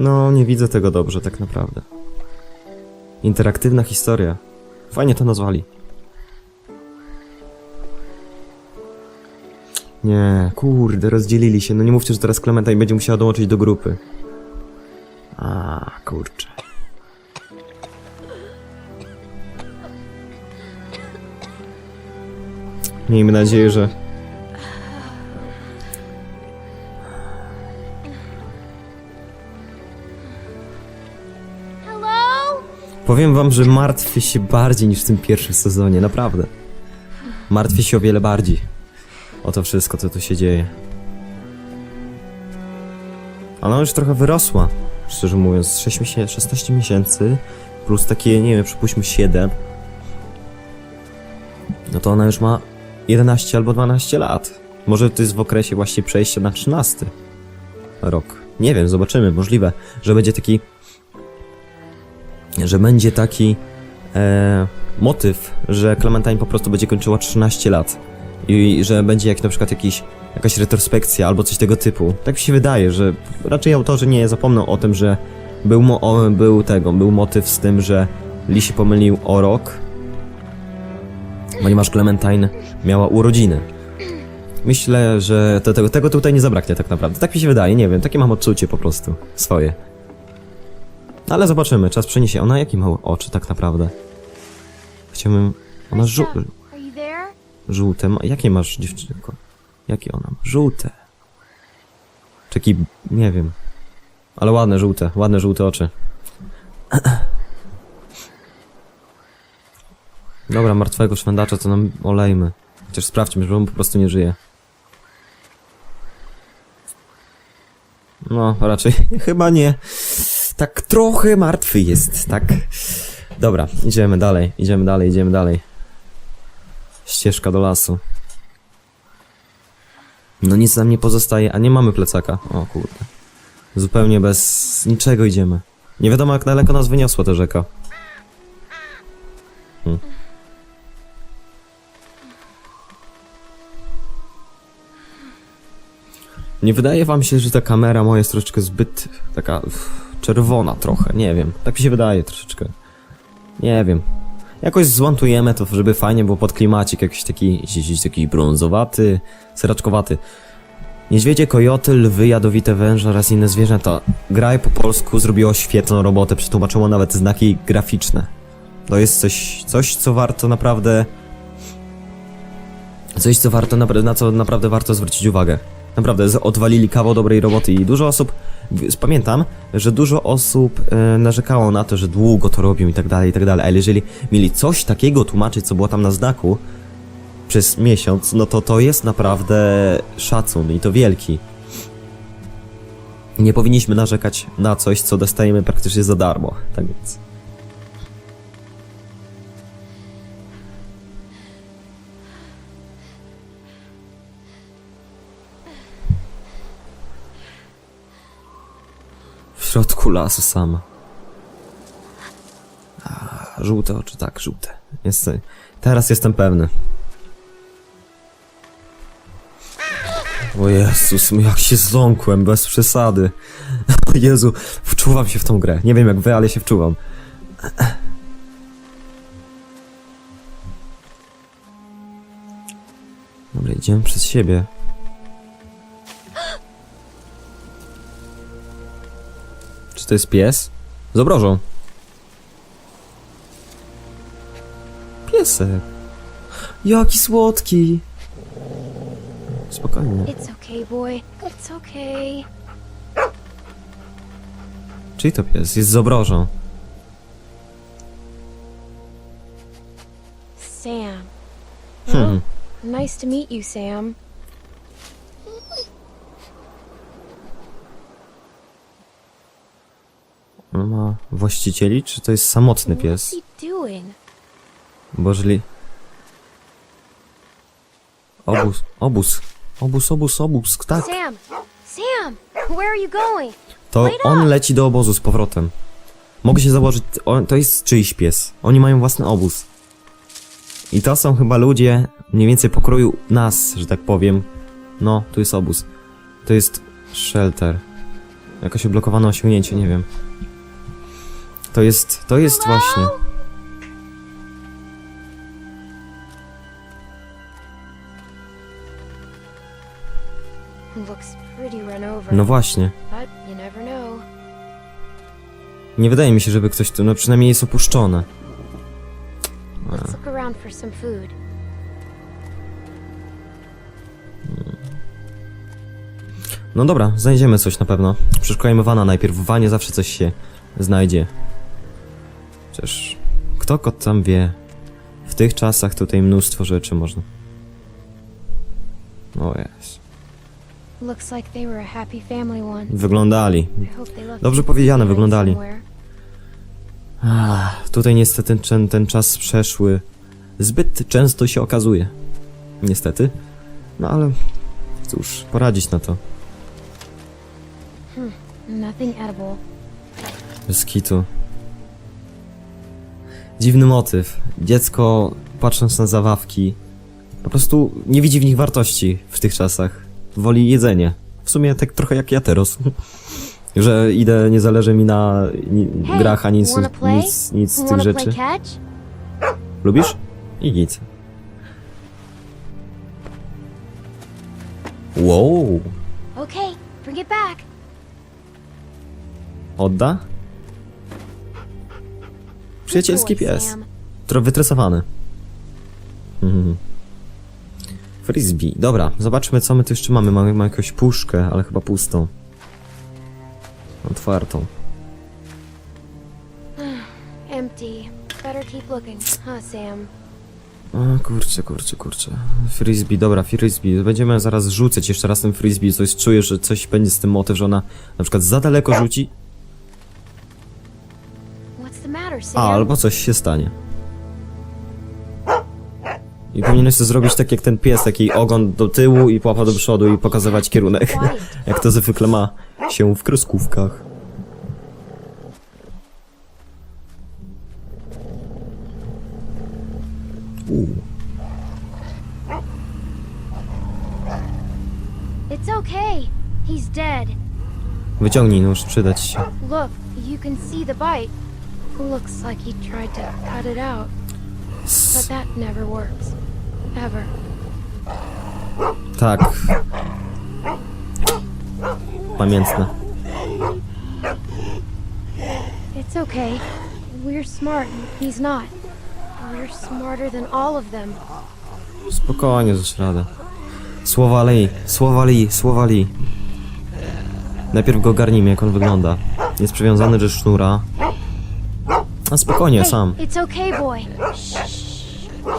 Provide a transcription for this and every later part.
No, nie widzę tego dobrze, tak naprawdę. Interaktywna historia. Fajnie to nazwali. Nie, kurde, rozdzielili się. No nie mówcie, że teraz Clementine będzie musiała dołączyć do grupy. A, kurczę. Miejmy nadzieję, że... Powiem wam, że martwię się bardziej niż w tym pierwszym sezonie, naprawdę. Martwię się o wiele bardziej. O to wszystko, co tu się dzieje. Ona już trochę wyrosła, szczerze mówiąc. 6 miesięcy, 16 miesięcy, plus takie, nie wiem, przypuśćmy 7. No to ona już ma 11 albo 12 lat. Może to jest w okresie właśnie przejścia na 13 rok. Nie wiem, zobaczymy. Możliwe, że będzie taki że będzie taki e, motyw, że Clementine po prostu będzie kończyła 13 lat i że będzie jak na przykład jakiś, jakaś retrospekcja albo coś tego typu. Tak mi się wydaje, że raczej autorzy nie zapomną o tym, że był, mo, o, był tego, był motyw z tym, że Lee się pomylił o rok, ponieważ Clementine miała urodziny. Myślę, że to, tego, tego tutaj nie zabraknie tak naprawdę. Tak mi się wydaje, nie wiem, takie mam odczucie po prostu, swoje. Ale zobaczymy, czas przeniesie. Ona jakie ma oczy tak naprawdę? Chciałbym... Ona there? żółte ma... Jakie masz dziewczynko? Jakie ona ma? Żółte. Czeki... nie wiem. Ale ładne, żółte. Ładne, żółte oczy. Dobra, martwego szwendacza to nam olejmy. Chociaż sprawdźmy, że on po prostu nie żyje. No, raczej chyba nie. Tak trochę martwy jest, tak? Dobra, idziemy dalej, idziemy dalej, idziemy dalej. Ścieżka do lasu. No nic nam nie pozostaje, a nie mamy plecaka. O kurde. Zupełnie bez niczego idziemy. Nie wiadomo jak daleko nas wyniosła ta rzeka. Hmm. Nie wydaje wam się, że ta kamera moja jest troszeczkę zbyt taka uff, czerwona trochę, nie wiem. Tak mi się wydaje troszeczkę. Nie wiem. Jakoś zmontujemy to, żeby fajnie było pod klimacik, jakiś taki, jakiś taki brązowaty, seraczkowaty. Niedźwiedzie, kojoty, lwy, jadowite węże oraz inne zwierzęta. Graj po polsku zrobiło świetną robotę, przetłumaczyło nawet znaki graficzne. To jest coś, coś co warto naprawdę... Coś, co warto, napra- na co naprawdę warto zwrócić uwagę. Naprawdę, odwalili kawał dobrej roboty i dużo osób, pamiętam, że dużo osób e, narzekało na to, że długo to robią i tak dalej, i tak dalej, ale jeżeli mieli coś takiego tłumaczyć, co było tam na znaku przez miesiąc, no to to jest naprawdę szacun i to wielki. Nie powinniśmy narzekać na coś, co dostajemy praktycznie za darmo, tak więc... środku lasu sama. A, żółte oczy, tak, żółte. Jest, teraz jestem pewny. O Jezus, jak się zląkłem, bez przesady. O Jezu, wczuwam się w tą grę. Nie wiem jak wy, ale się wczuwam. Dobra, idziemy przez siebie. To jest pies? Z obrożą. Piesek. Jaki słodki. Spokojnie. It's okay, boy. It's okay. Czyli to pies? Jest z obrożą. Sam. Hmm. Nice to meet you, Sam. On ma właścicieli, czy to jest samotny pies? Bo jeżeli... Obóz, obóz, obóz, obóz, obóz, tak. Sam! Sam! Where are you going? To on leci do obozu z powrotem. Mogę się założyć, on, to jest czyjś pies. Oni mają własny obóz. I to są chyba ludzie mniej więcej pokroju nas, że tak powiem. No, tu jest obóz. To jest shelter. Jakoś odblokowane osiągnięcie, nie wiem. To jest, to jest właśnie. No właśnie. Nie wydaje mi się, żeby ktoś tu, no przynajmniej jest opuszczone. Food. No dobra, znajdziemy coś na pewno. Przeszukajmy wana najpierw. W wanie zawsze coś się znajdzie. Przecież kto kot tam wie? W tych czasach tutaj mnóstwo rzeczy można. O jest. Wyglądali. Dobrze powiedziane, wyglądali. Ach, tutaj niestety ten, ten czas przeszły zbyt często się okazuje. Niestety. No ale cóż, poradzić na to. Edible. Bez kitu. Dziwny motyw. Dziecko, patrząc na zabawki, po prostu nie widzi w nich wartości w tych czasach. Woli jedzenie. W sumie tak trochę jak ja teraz. Że idę, nie zależy mi na ni grach ani nic, nic, nic z tych rzeczy. Lubisz? I nic. Wow. Odda? Przyjacielski pies. Trochę wytresowany. Mhm. Frisbee. Dobra, zobaczmy co my tu jeszcze mamy. Mamy, mamy jakąś puszkę, ale chyba pustą. Otwartą. Empty. Better keep looking, huh, Sam? O kurczę, kurczę, kurczę. Frisbee, dobra, frisbee. Będziemy zaraz rzucać jeszcze raz ten frisbee. Coś czuję, że coś będzie z tym motyw, że ona na przykład za daleko rzuci, a albo coś się stanie. I powinieneś to zrobić tak jak ten pies, taki ogon do tyłu i łapa do przodu i pokazywać kierunek. Jak to zwykle ma się w kreskówkach. It's okay. He's dead. Wyciągnij nóż, przydać się. Look, you can see the bite. Looks like he tried to cut it out, but that never works. Ever. Tak. Pamiętne. It's okay. We're smart, he's not. We're smarter than all of them. Spokojnie, zresztą radę. Słowa Lee, słowa Lee, słowa Lee. Najpierw go ogarnijmy, jak on wygląda. Jest przywiązany do sznura. A spokojnie, sam. it's okay, boy.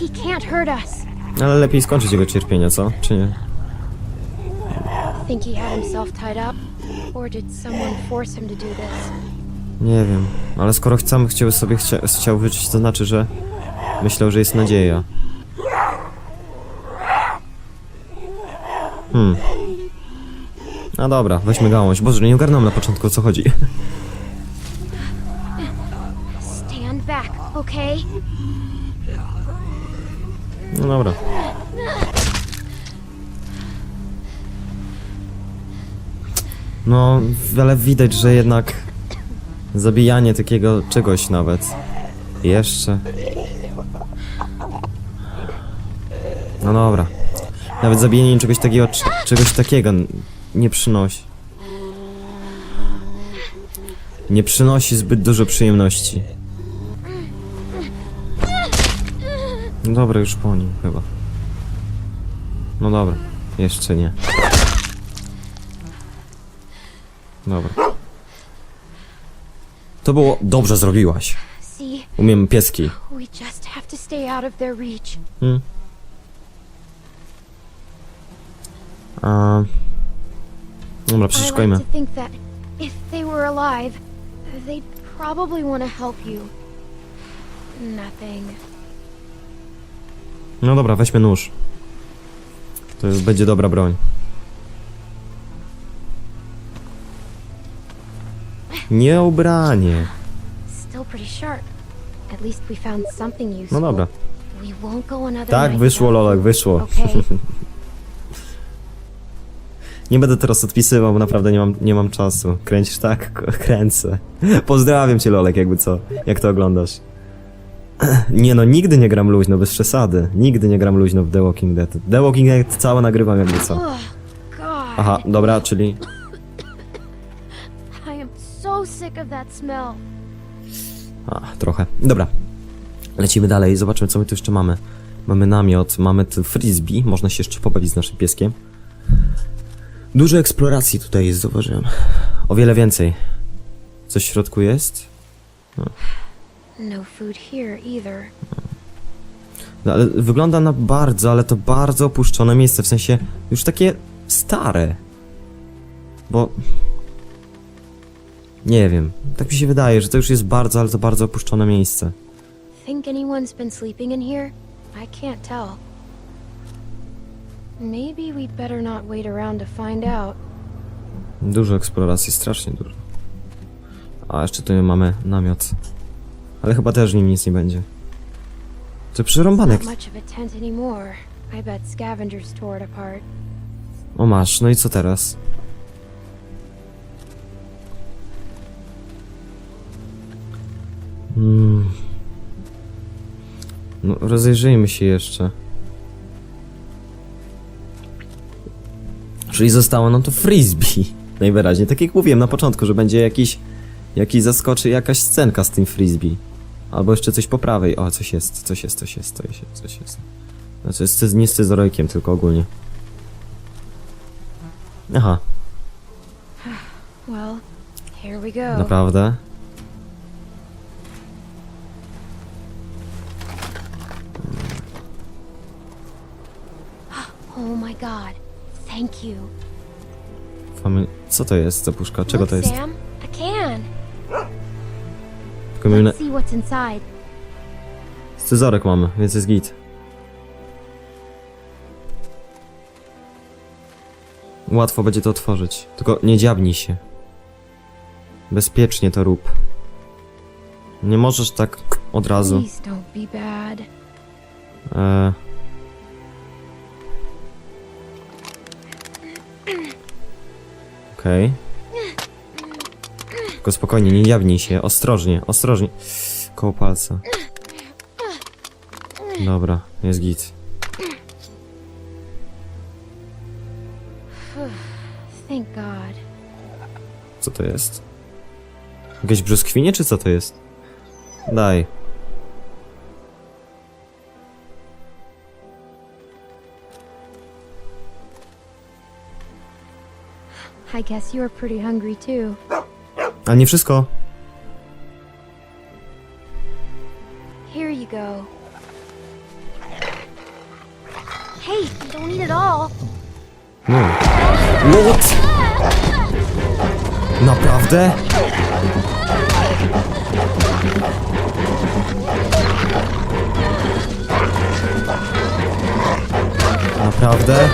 He can't hurt us. Ale lepiej skończyć jego cierpienia, co? Czy nie? Think he had himself tied up? Or did someone force him to do this? Nie wiem. Ale skoro sam chciał sobie chcia chciał wyczyć, to znaczy, że myślał, że jest nadzieja. Hmm. No dobra, weźmy gałąź. Boże, nie ogarnąłem na początku o co chodzi. okay? No dobra. No, ale widać, że jednak zabijanie takiego czegoś nawet. Jeszcze. No dobra. Nawet zabijanie czegoś takiego, czegoś takiego nie przynosi. Nie przynosi zbyt dużo przyjemności. No dobra, już po nim chyba. No dobra, jeszcze nie. Dobra. To było dobrze zrobiłaś. See, Umiem pieski. we just have to stay out of their reach. Hmm. A... Dobra, I like przeszukajmy. to think that if they were alive, they'd probably want to help you. Nothing. No dobra, weźmy nóż. To jest, będzie dobra broń. Nie ubranie. No dobra. Tak, wyszło Lolek, wyszło. Nie będę teraz odpisywał, bo naprawdę nie mam, nie mam czasu. Kręcisz tak? Kręcę. Pozdrawiam cię, Lolek, jakby co. Jak to oglądasz? Nie no, nigdy nie gram luźno, bez przesady. Nigdy nie gram luźno w The Walking Dead. The Walking Dead całe nagrywam jakby co. Oh. Aha, dobra, czyli... I am so sick of that smell. A, trochę. Dobra. Lecimy dalej, zobaczymy co my tu jeszcze mamy. Mamy namiot, mamy ten frisbee, można się jeszcze pobawić z naszym pieskiem. Dużo eksploracji tutaj jest, zauważyłem. O wiele więcej. Coś w środku jest? No food here either. No, ale wygląda na bardzo, ale to bardzo opuszczone miejsce, w sensie już takie stare. Bo... Nie wiem, tak mi się wydaje, że to już jest bardzo, ale to bardzo opuszczone miejsce. Think anyone's been sleeping in here? I can't tell. Maybe we'd better not wait around to find out. Dużo eksploracji, strasznie dużo. A jeszcze tu mamy namiot. Ale chyba też w nim nic nie będzie. To apart. O masz, no i co teraz? Hmm. No, rozejrzyjmy się jeszcze. Czyli zostało nam to frisbee. Najwyraźniej, tak jak mówiłem na początku, że będzie jakiś, jakiś zaskoczy jakaś scenka z tym frisbee. Albo jeszcze coś po prawej. O, coś jest, coś jest, coś jest, coś jest, coś jest. Znaczy, jest nie z scyzorykiem, tylko ogólnie. Aha, Well, here we go. naprawdę? Oh my god. Thank you. Famy... Co to jest za puszka? Czego to jest? Sam. Tylko see what's inside. Scyzorek mamy, więc jest git. Łatwo będzie to otworzyć. Tylko nie dziabnij się. Bezpiecznie to rób. Nie możesz tak od razu. Please don't be bad. Eee. Okej. Tylko spokojnie, nie jawnij się, ostrożnie, ostrożnie. Koło palca. Dobra, jest git. Thank God. Co to jest? Jakieś brzoskwinie, czy co to jest? Daj. I guess you were pretty hungry too. Ale nie wszystko. Here you go. Hey, don't eat it all. No. What? Naprawdę? Naprawdę?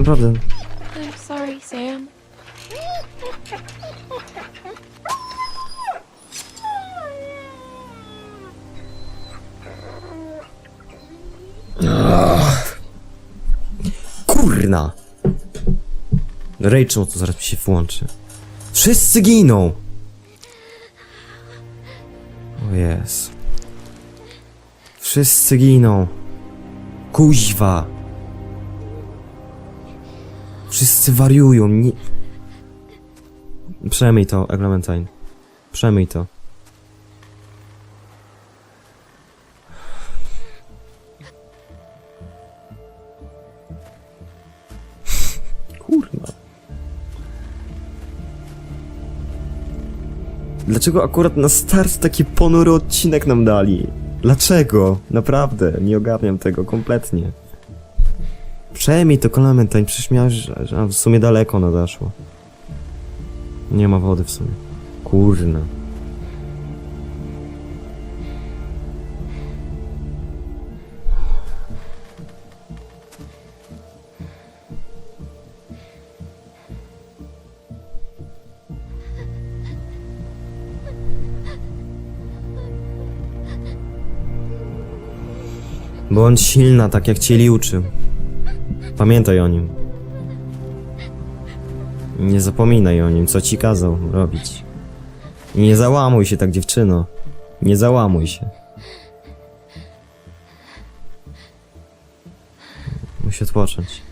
Naprawdę. I'm sorry, Sam. Kurna! Rachel to zaraz mi się włączy. Wszyscy giną! O jest. Wszyscy giną. Kuźwa wszyscy wariują, nie... Przemyj to, Eglamentine. Przemyj to. Kurwa. Dlaczego akurat na start taki ponury odcinek nam dali? Dlaczego? Naprawdę, nie ogarniam tego kompletnie. Przejmij to Clementine, przecież miałeś, a w sumie daleko nadeszło. Nie ma wody w sumie. Kurna. Bądź silna, tak jak cię Li uczył. Pamiętaj o nim. Nie zapominaj o nim, co ci kazał robić. Nie załamuj się tak, dziewczyno. Nie załamuj się. Musi odpocząć.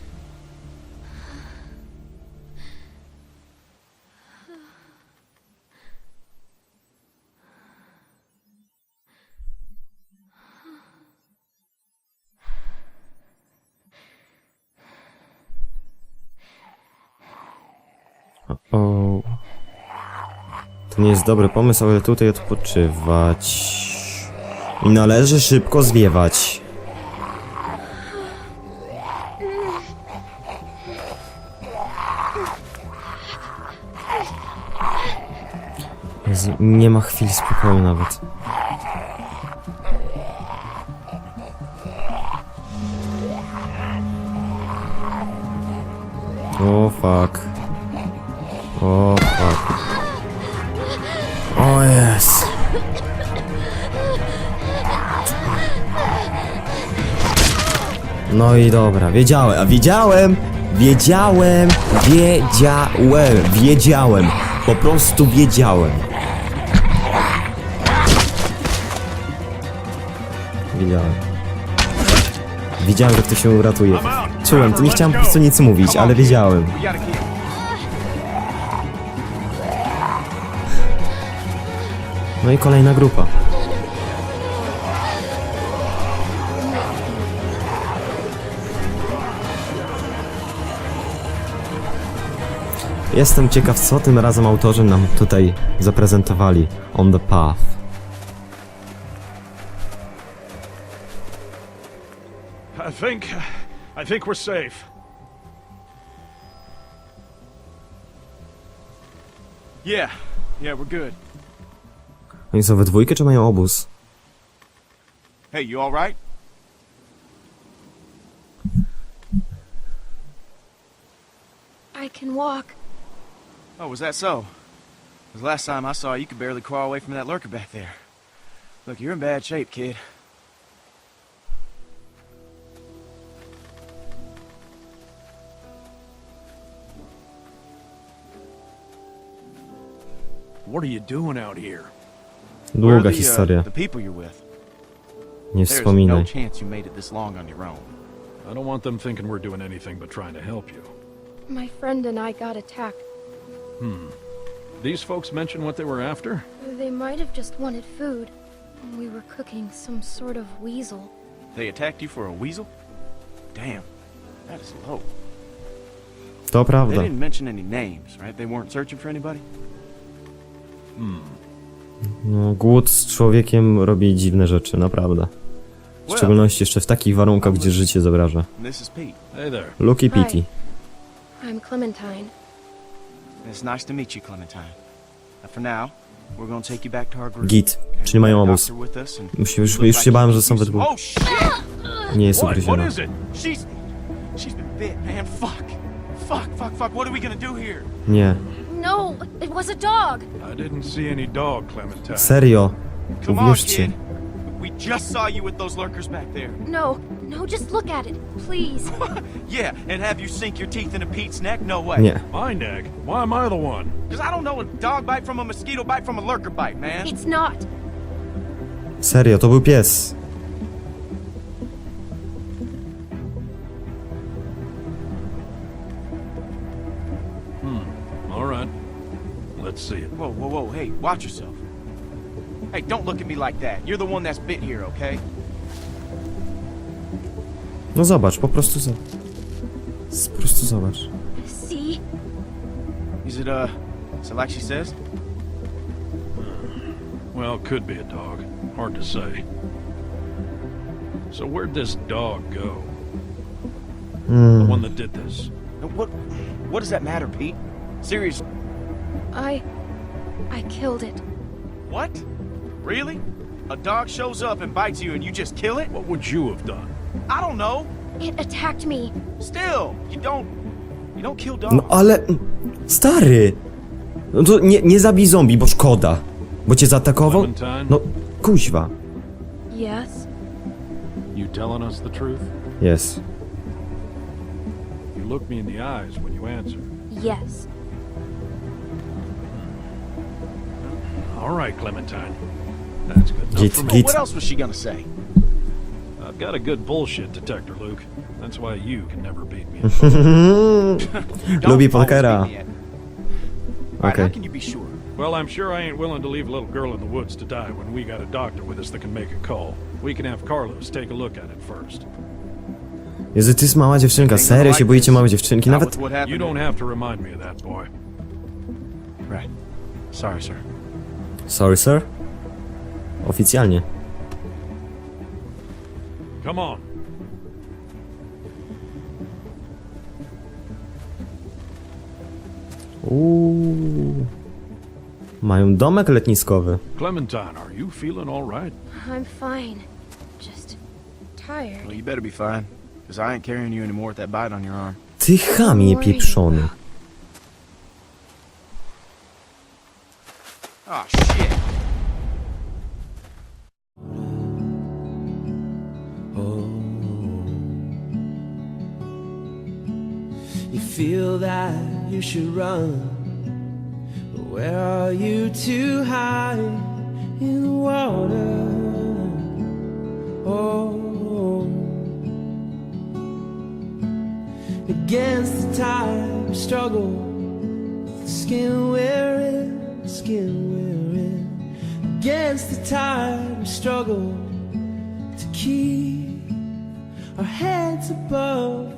O. To nie jest dobry pomysł, ale tutaj odpoczywać. I należy szybko zwiewać. Jezu, nie ma chwili spokoju nawet. O fuck. No i dobra, wiedziałem, a wiedziałem, wiedziałem, wiedziałem, wiedziałem, po prostu wiedziałem. Wiedziałem. Wiedziałem, że to się uratuje. Czułem, to nie chciałem po prostu nic mówić, ale wiedziałem. No i kolejna grupa. Jestem ciekaw, co tym razem autorzy nam tutaj zaprezentowali. On the Path. I think. I think we're safe. Yeah, yeah, we're good. Oni są we dwójkę, czy mają obóz? Hey, you all right? I can walk. Oh, was that so? so? 'Cause last time I saw you, you could barely crawl away from that lurker back there. Look, you're in bad shape, kid. What are you doing out here? Where are Długa the, uh, historia. the people you're with. Nie There's no wspominaj. chance you made it this long on your own. I don't want them thinking we're doing anything but trying to help you. My friend and I got attacked. These folks mention what they were after? They might have just wanted food. We were cooking some sort of weasel. They attacked you for a weasel? Damn, that is low. To They prawda. didn't mention any names, right? They weren't searching for anybody? No, głód z człowiekiem robi dziwne rzeczy, naprawdę. W szczególności jeszcze w takich warunkach, gdzie życie zabraża. this is Pete. Hey there. Lucky Pity. I'm Clementine. It's nice to meet you, Clementine. For now, we're gonna take you back to our group. Git, czyli mają obóz. and Już, już, się bałem, że są we dwóch. Oh shit! Nie jest ugryziona. is it? She's she's been bit, man. Fuck. Fuck, fuck, fuck. What are we gonna do here? Nie. No, it was a dog. I didn't see any dog, Clementine. Serio. Uwierzcie. kid. We just saw you with those lurkers back there. No, no, just look at it, please. Yeah, and have you sink your teeth into Pete's neck? No way. Nie. My neck? Why am I the one? Because I don't know a dog bite from a mosquito bite from a lurker bite, man. It's not. Serio, to był pies. Hmm, all right. Let's see it. Whoa, whoa, whoa. Hey, watch yourself. Hey, don't look at me like that. You're the one that's bit here, okay? No zobacz, po prostu zobacz. Po prostu zobacz. See? Is it, uh, is it like she says? Well, could be a dog. Hard to say. So where'd this dog go? The one that did this. What, what does that matter, Pete? Seriously. I. I killed it. What? Really? A dog shows up and bites you and you just kill it? What would you have done? I don't know. It attacked me. Still, you don't. You don't kill dogs. No ale... Stary! No to nie, nie zabij zombie, bo szkoda. Bo cię zaatakował? Clementine, No, kuźwa. Yes? you telling us the truth? Jest. You look me in the eyes when you answer. Yes. All right, Clementine. That's good enough Git, for me. git. What else was she gonna say? I've got a good bullshit detector, Luke. That's why you can never beat me. Lubi pokera. Okay. how can you be sure? well, I'm sure I ain't willing to leave a little girl in the woods to die when we got a doctor with us that can make a call. We can have Carlos take a look at it first. Jezu, ty jest mała dziewczynka. Serio się boicie małej dziewczynki? Nawet... You don't have to remind me of that, boy. Right. Sorry, sir. Sorry, sir? Oficjalnie. Come on. Uuu. Mają domek letniskowy. Clementine, are you feeling all right? I'm fine. Just tired. Well, you better be fine, because I ain't carrying you anymore with that bite on your arm. Ty chamie pieprzony. Oh, shit. Feel that you should run, but where are you to hide in the water? Oh, against the tide, we struggle, the skin wearing, skin wearing. Against the tide, we struggle to keep our heads above